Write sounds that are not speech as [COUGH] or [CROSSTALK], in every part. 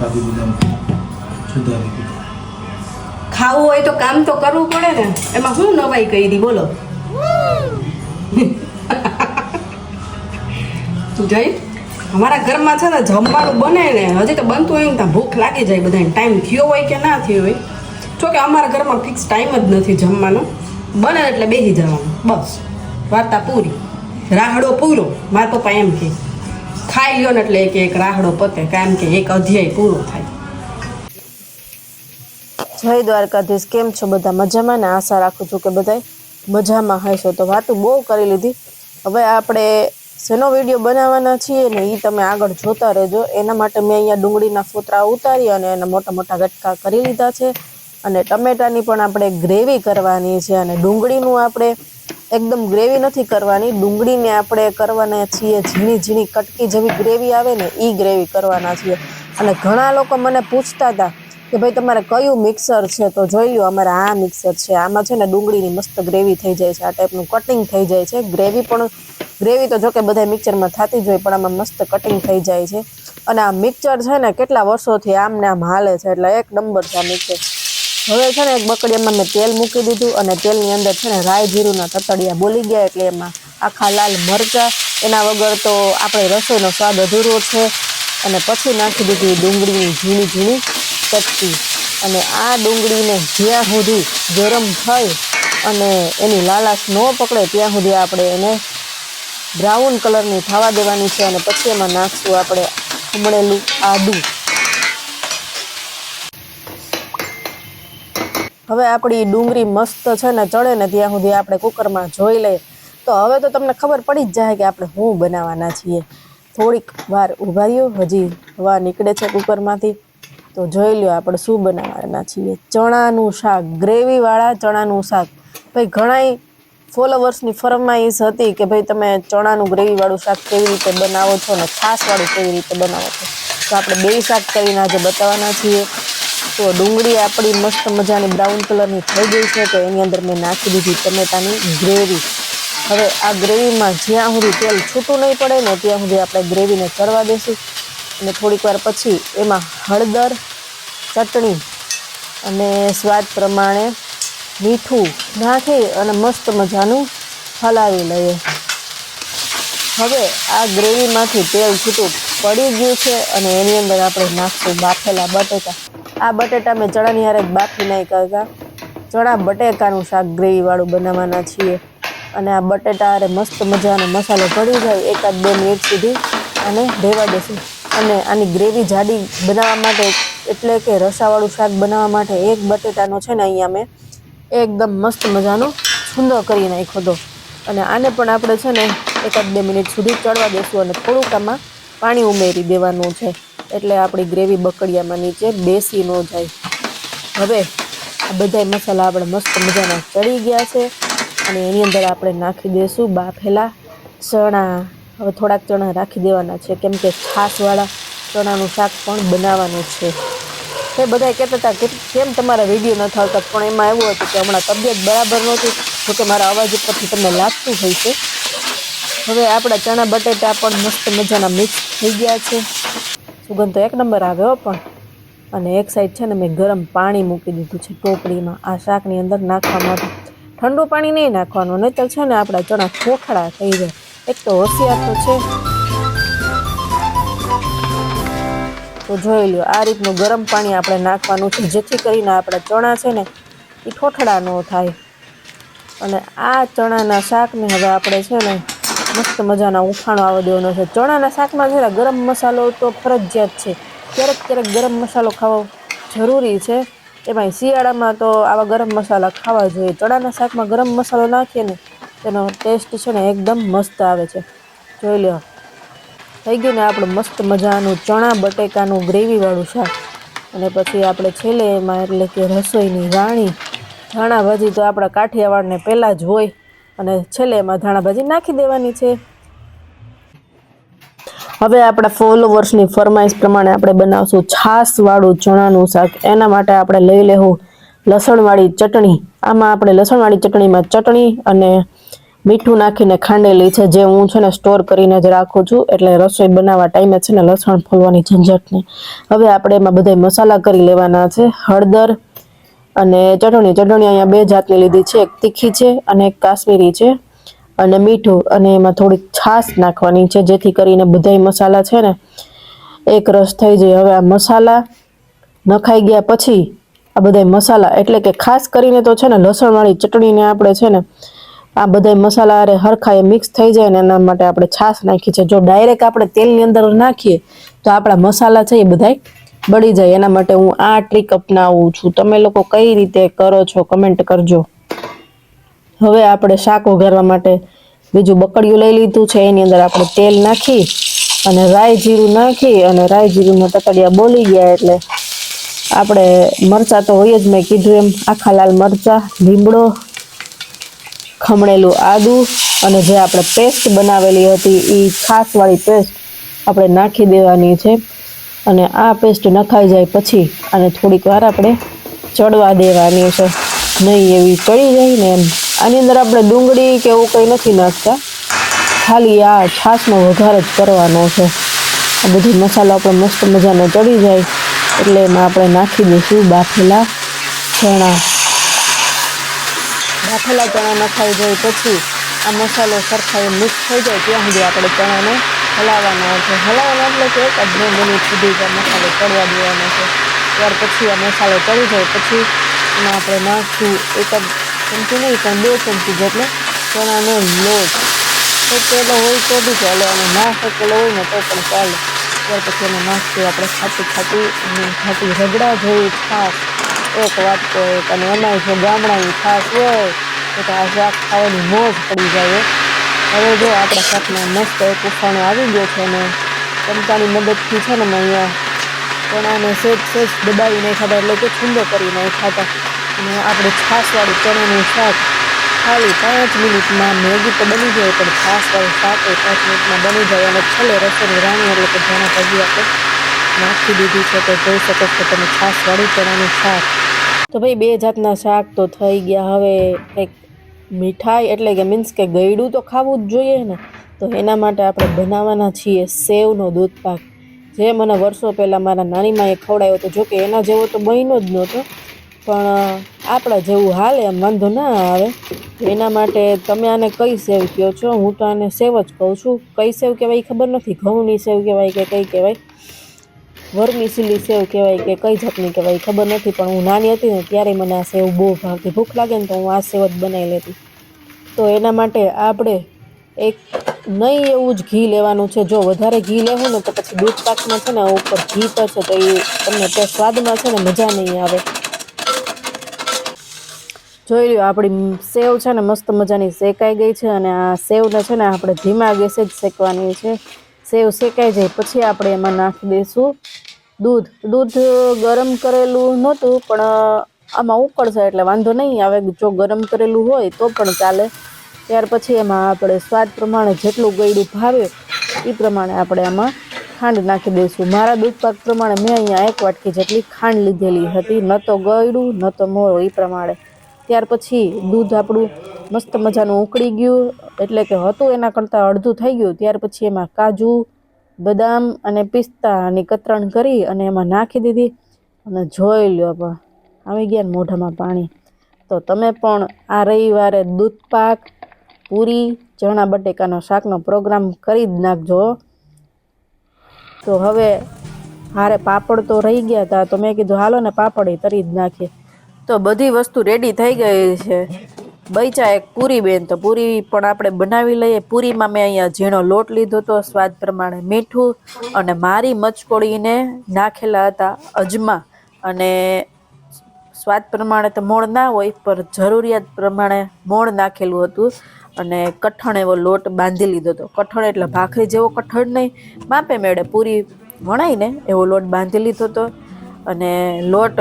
કાજુ બદામ સુધારી ખાવું હોય તો કામ તો કરવું પડે ને. એમાં હું નવાઈ કરી બોલો. [LAUGHS] જઈ, અમારા ઘરમાં છે ને જમવાનું બને ને, હજી તો બનતું હોય ને ત્યાં ભૂખ લાગી જાય બધાને. ટાઈમ થયો હોય કે ના થયો હોય. જો કે અમારા ઘરમાં ફિક્સ ટાઈમ જ નથી જમવાનો. બને એટલે બેસી જવાનું. બસ. વાર્તા પૂરી. રાહડો પૂરો. મારા પપ્પા એમ કે. ખાઈ લ્યો ને એટલે એક એક રાહડો પતે કારણ કે એક અધ્યાય પૂરો થાય. જય દ્વારકાધીશ, કેમ છો બધા? મજામાં ને આશા રાખું છું કે બધા મજામાં હશો. તો વાતું બહુ કરી લીધી. હવે આપણે શેનો વીડિયો બનાવવાના છીએ ને એ તમે આગળ જોતા રહેજો. એના માટે મેં અહીંયા ડુંગળીના ફોતરા ઉતારી અને એના મોટા મોટા ગટકા કરી લીધા છે. અને ટમેટાની પણ આપણે ગ્રેવી કરવાની છે અને ડુંગળીનું આપણે એકદમ ગ્રેવી નથી કરવાની. ડુંગળીને આપણે કરવાના છીએ ઝીણી ઝીણી કટકી જેવી ગ્રેવી આવે ને એ ગ્રેવી કરવાના છીએ. અને ઘણા લોકો મને પૂછતા હતા કે ભાઈ તમારે કયું મિક્સર છે? તો જોઈ લો અમારે આ મિક્સર છે. આમાં છે ને ડુંગળીની મસ્ત ગ્રેવી થઈ જાય છે. આ ટાઈપનું કટિંગ થઈ જાય છે. ગ્રેવી પણ ગ્રેવી તો જોકે બધા મિક્સરમાં થતી જ હોય, પણ આમાં મસ્ત કટિંગ થઈ જાય છે. અને આ મિક્સર છે ને કેટલા વર્ષોથી આમને આમ હાલે છે. એટલે એક નંબર છે આ મિક્સર હવે છે ને એક બકડીયામાં મેં તેલ મૂકી દીધું અને તેલની અંદર છે ને રાય જીરુંના તતડિયા બોલી ગયા એટલે એમાં આખા લાલ મરચાં, એના વગર તો આપણે રસોઈનો સ્વાદ અધૂરો છે. અને પછી નાખી દીધી ડુંગળીની ઝીણી ઝીણી ચટકી અને આ ડુંગળીને જ્યાં સુધી ગરમ થઈ અને એની લાલાશ ન પકડે, ત્યાં સુધી આપણે એને બ્રાઉન કલરની થવા દેવાની છે અને પછી એમાં નાખશું આપણે ખમણેલું આદું. હવે આપણી ડુંગળી મસ્ત છે ને ચડે ને ત્યાં સુધી આપણે કુકરમાં જોઈ લઈએ. તો હવે તો તમને ખબર પડી જ જાય કે આપણે શું બનાવવાના છીએ. થોડીક વાર ઊભા રહ્યો, હજી હવા નીકળે છે કુકરમાંથી. તો જોઈ લ્યો આપણે શું બનાવવાના છીએ. ચણાનું શાક, ગ્રેવીવાળા ચણાનું શાક. ભાઈ, ઘણાય ફોલોવર્સની ફરમાઈશ હતી કે ભાઈ, તમે ચણાનું ગ્રેવીવાળું શાક કેવી રીતે બનાવો છો ને છાશવાળું કેવી રીતે બનાવો છો? તો આપણે બે શાક કરીને આજે બતાવવાના છીએ. તો ડુંગળી આપણી મસ્ત મજાની બ્રાઉન કલરની થઈ ગઈ છે તો એની અંદર મેં નાખી દીધી ટમેટાની ગ્રેવી હવે આ ગ્રેવીમાં જ્યાં સુધી તેલ છૂટું નહીં પડે ને ત્યાં સુધી આપણે ગ્રેવીને ચડવા દઈશું અને થોડીક વાર પછી એમાં હળદર, ચટણી અને સ્વાદ પ્રમાણે મીઠું નાખી અને મસ્ત મજાનું હલાવી લઈએ. હવે આ ગ્રેવીમાંથી તેલ છૂટું પડી ગયું છે અને એની અંદર આપણે નાખશું બાફેલા બટેટા. આ બટેટા મેં ચણાની હારે બાફી નાખ્યા હતા ચણા બટેકાનું શાક ગ્રેવીવાળું બનાવવાના છીએ. અને આ બટેટા હારે મસ્ત મજાનો મસાલો ભળી જાય એકાદ બે મિનિટ સુધી. આને રહેવા દેશું. અને આની ગ્રેવી જાડી બનાવવા માટે એટલે કે રસાવાળું શાક બનાવવા માટે એક બટેટાનો છે ને અહીંયા મેં એકદમ મસ્ત મજાનો છૂંદો કરી નાખ્યો હતો. અને આને પણ આપણે છે ને એકાદ બે મિનિટ સુધી ચડવા દેશું અને થોડુંક આમાં પાણી ઉમેરી દેવાનું છે. એટલે આપણી ગ્રેવી બકડિયામાં નીચે બેસી ન જાય. હવે આ બધાય મસાલા આપણે મસ્ત મજાના ચડી ગયા છે અને એની અંદર આપણે નાખી દઈશું બાફેલા ચણા. હવે થોડાક ચણા રાખી દેવાના છે, કેમ કે છાશવાળા ચણાનું શાક પણ બનાવવાનું છે. એ બધા કહેતા હતા કે કેમ તમારા વીડિયો ન થતા પણ એમાં એવું હતું કે હમણાં તબિયત બરાબર નહોતી જોકે મારા અવાજ ઉપરથી તમને લાગતું હોય છે. હવે આપણા ચણા બટેટા પણ મસ્ત મજાના મિક્સ થઈ ગયા છે. સુગંધ તો એક નંબર આવ્યો પણ. અને એક સાઈડ છે ને મેં ગરમ પાણી મૂકી દીધું છે ટોપડીમાં આ શાકની અંદર નાખવા માટે ઠંડુ પાણી નહીં નાખવાનું, નહીંતર છે ને આપણા ચણા ખોખડા થઈ જાય. એક તો હોશિયાર તો છે. તો જોઈ લ્યો, આ રીતનું ગરમ પાણી આપણે નાખવાનું છે, જેથી કરીને આપણા ચણા છે ને એ ઠોઠડા ન થાય. અને આ ચણાના શાકને હવે આપણે છે ને મસ્ત મજાના ઉખાણો આવવા દેવાનો છે. ચણાના શાકમાં જરા ગરમ મસાલો તો ફરજિયાત છે. ક્યારેક ક્યારેક ગરમ મસાલો ખાવો જરૂરી છે. એમાંય શિયાળામાં તો આવા ગરમ મસાલા ખાવા જોઈએ. ચણાના શાકમાં ગરમ મસાલો નાખીએ ને તેનો ટેસ્ટ છે ને એકદમ મસ્ત આવે છે. જોઈ લો થઈ ગયું ને આપણું મસ્ત મજાનું ચણા બટેકાનું ગ્રેવીવાળું શાક. અને પછી આપણે છેલ્લે એમાં એટલે કે રસોઈની રાણી. ધાણા ભાજી તો આપણા કાઠિયાવાડને પહેલાં જ હોય. અને છેલ્લે એમાં ધાણાભાજી નાખી દેવાની છે. હવે આપણા ફોલોવર્સની ફરમાઈશ પ્રમાણે આપણે બનાવશું છાશવાળું ચણાનું શાક. એના માટે આપણે લઈ લેવું લસણવાળી ચટણી. આમાં આપણે લસણવાળી ચટણીમાં ચટણી અને મીઠું નાખીને ખાંડેલી છે, જે હું છે ને સ્ટોર કરીને જ રાખું છું. એટલે રસોઈ બનાવવા ટાઈમે છે ને લસણ ફોલવાની ઝંઝટ નહીં. હવે આપણે એમાં બધા મસાલા કરી લેવાના છે. હળદર અને ચટણી ચટણી અહીંયા બે જાતની લીધી છે. એક તીખી છે અને એક કાશ્મીરી છે. અને મીઠું અને એમાં થોડીક છાશ નાખવાની છે, જેથી કરીને બધાય મસાલા છે ને એક રસ થઈ જાય. હવે આ મસાલા નખાઈ ગયા પછી આ બધાય મસાલા, એટલે કે ખાસ કરીને તો છે ને લસણવાળી ચટણીને આપણે છે ને આ બધાય મસાલા અરે હરખા એ મિક્સ થઈ જાય ને એના માટે આપણે છાશ નાખી છે. જો ડાયરેક્ટ આપણે તેલની અંદર નાખીએ તો આપણા મસાલા છે એ બધાય બળી જાય. એના માટે હું આ ટ્રીક અપનાવું છું. તમે લોકો કઈ રીતે કરો છો કમેન્ટ કરજો. હવે આપણે શાક વઘારવા માટે બીજું બકડિયું લઈ લીધું છે. એની અંદર આપણે તેલ નાખી અને રાઈ જીરું નાખી અને રાઈ જીરુંના તકડિયા બોલી ગયા એટલે આપણે મરચાં તો હોય જ મેં કીધું એમ. આખા લાલ મરચાં, લીમડો, ખમણેલું આદું અને જે આપણે પેસ્ટ બનાવેલી હતી એ છાશવાળી પેસ્ટ આપણે નાખી દેવાની છે. અને આ પેસ્ટ નખાઈ જાય પછી અને થોડીક વાર આપણે ચડવા દેવાની છે. નહીં એવી ચડી જાય ને એમ. આની અંદર આપણે ડુંગળી કે એવું કંઈ નથી નાખતા. ખાલી આ છાશનો વઘાર જ કરવાનો છે. આ બધી મસાલો આપણે મસ્ત મજાનો ચડી જાય. એટલે એમાં આપણે નાખી દઈશું બાફેલા ચણા. બાફેલા ચણા નખાઈ જાય પછી આ મસાલો સરખાઈ મિક્સ થઈ જાય ત્યાં સુધી આપણે ચણાને હલાવવાનો છે. હલાવવાના એટલે કે એક જ બે મિનિટ સુધી મસાલો ચડવા દેવાનો છે. ત્યાર પછી આ મસાલો ચડી જાય પછી એમાં આપણે નાખશું એક જ ચમચી નહીં, પણ બે ચમચી જેટલો ચણાનો લોટ. શકેલો હોય તો બી ચાલે, અને ના શકેલો હોય ને તો પણ ચાલે. ત્યાર પછી એમાં નાખશું આપણે ખાટી ખાટી, અને ખાટી રગડા જેવી છાશ. એક વાટકો એક, અને એમાંય જો ગામડાની છાશ હોય, તો આ શાક ખાવાની મોજ પડી જાય. હવે જો આપણા શાકમાં મસ્ત એક ઉફાણો આવી ગયો છે અને ચમચાની મદદથી છે ને અહીંયા ચણાને સેજ સેજ દબાવી નાખ્યા હતા, એટલે કે છુંદો કરી નાખ્યા અને આપણે છાશવાળું ચણાનું શાક ખાલી પાંચ મિનિટમાં મેગી તો બની જાય, પણ છાશવાળું શાક એ પાંચ મિનિટમાં બની જાય અને છેલ્લે રસોની રાણી એટલે કે જેના પછી આપણે નાખી દીધી છે. તો જોઈ શકો છો તમે છાશવાળું ચણાનું શાક. તો ભાઈ બે જાતના શાક તો થઈ ગયા, હવે કંઈક મીઠાઈ એટલે કે મીન્સ કે ગળ્યું તો ખાવું જ જોઈએ ને, તો એના માટે આપણે બનાવવાના છીએ સેવનો દૂધ પાક જે મને વર્ષો પહેલાં મારા નાનીમાએ ખવડાવ્યો હતો, જોકે એના જેવો તો બન્યો જ નહોતો, પણ આપણા જેવું હાલે એમ વાંધો ના આવે. એના માટે તમે આને કઈ સેવ કહો છો? હું તો આને સેવ જ કહું છું. કઈ સેવ કહેવાય ખબર નથી. ઘઉંની સેવ કહેવાય કે કઈ કહેવાય? વરની સીલી સેવ કહેવાય કે કઈ જાતની કહેવાય ખબર નથી, પણ હું નાની હતી ને ત્યારે મને આ સેવ બહુ ભાવતી. ભૂખ લાગે ને તો હું આ સેવ જ બનાવી લેતી. તો એના માટે આપણે એક નહીં એવું જ ઘી લેવાનું છે. જો વધારે ઘી લેવું ને તો પછી દૂધ પાકમાં છે ને ઉપર ઘી તો છે તો એ તમને તે સ્વાદમાં છે ને મજા નહીં આવે. જોઈ લ્યો, આપણી સેવ છે ને મસ્ત મજાની શેકાઈ ગઈ છે અને આ સેવને છે ને આપણે ધીમા ગેસે જ શેકવાની છે. સેવ શેકાઈ જાય. પછી આપણે એમાં નાખી દઈશું દૂધ. દૂધ ગરમ કરેલું નહોતું, પણ આમાં ઉકળશે એટલે વાંધો નહીં આવે. જો ગરમ કરેલું હોય તો પણ ચાલે. ત્યાર પછી એમાં આપણે સ્વાદ પ્રમાણે જેટલું ગળ્યું ભાવે એ પ્રમાણે આપણે આમાં ખાંડ નાખી દઈશું. મારા દૂધ પાક પ્રમાણે મેં અહીંયા એક વાટકી જેટલી ખાંડ લીધેલી હતી. ન તો ગળ્યું, ન તો મોરું એ પ્રમાણે. ત્યાર પછી દૂધ આપણું મસ્ત મજાનું ઉકળી ગયું. એટલે કે હતું એના કરતાં અડધું થઈ ગયું. ત્યાર પછી એમાં કાજુ, બદામ અને પિસ્તાની કતરણ કરી અને એમાં નાખી દીધી અને જોઈ લ્યો પણ આવી ગયા મોઢામાં પાણી. તો તમે પણ આ રવિવારે દૂધ પાક, પૂરી, ચણા બટેકાનો શાકનો પ્રોગ્રામ કરી જ નાખજો. તો હવે હારે પાપડ તો રહી ગયા હતા તો મેં કીધું, હાલો ને પાપડ તરી જ નાખીએ. તો બધી વસ્તુ રેડી થઈ ગઈ છે. બૈચા એક પૂરી બેન તો પૂરી પણ આપણે બનાવી લઈએ. પૂરીમાં મેં અહીંયા ઝીણો લોટ લીધો હતો, સ્વાદ પ્રમાણે મીઠું અને મારી મચકોળીને નાખેલા હતા અજમા. અને સ્વાદ પ્રમાણે તો મોણ ના હોય, પણ જરૂરિયાત પ્રમાણે મોણ નાખેલું હતું. અને કઠણ એવો લોટ બાંધી લીધો હતો. કઠણ એટલે ભાખરી જેવો કઠણ નહીં. માપે મેળે પૂરી વણાઈને એવો લોટ બાંધી લીધો હતો. અને લોટ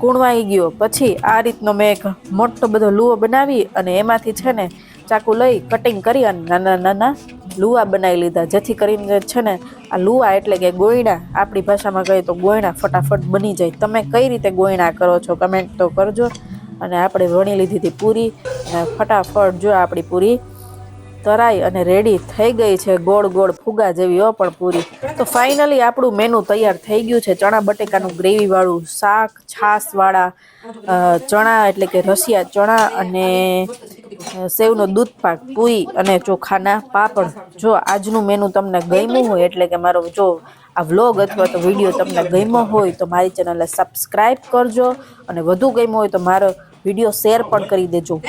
કૂણવાઈ ગયો. પછી આ રીતનો મેં એક મોટો બધો લુઓ બનાવી અને એમાંથી છે ને ચાકુ લઈ કટિંગ કરી અને નાના નાના લુવા બનાવી લીધા. જેથી કરીને છે ને આ લુવા એટલે કે ગોયણા, આપણી ભાષામાં કહીએ તો ગોયણા ફટાફટ બની જાય. તમે કઈ રીતે ગોયણા કરો છો કમેન્ટ તો કરજો. અને આપણે વણી લીધી હતી પૂરી. અને ફટાફટ જો આપણી પૂરી તરાઈ અને રેડી થઈ ગઈ છે ગોળ ગોળ ફુગા જેવી હો પણ પૂરી. તો ફાઇનલી આપણું મેનુ તૈયાર થઈ ગયું છે ચણા બટેકાનું ગ્રેવીવાળું શાક છાશવાળા ચણા એટલે કે રસિયા ચણા અને સેવનો દૂધ પાક, પૂરી અને ચોખાના પાપડ. જો આજનું મેનુ તમને ગમ્યું હોય એટલે કે મારો જો આ વ્લોગ અથવા તો વીડિયો તમને ગમ્યો હોય તો મારી ચેનલને સબસ્ક્રાઈબ કરજો અને વધુ ગમ્યો હોય તો મારો વીડિયો શેર પણ કરી દેજો.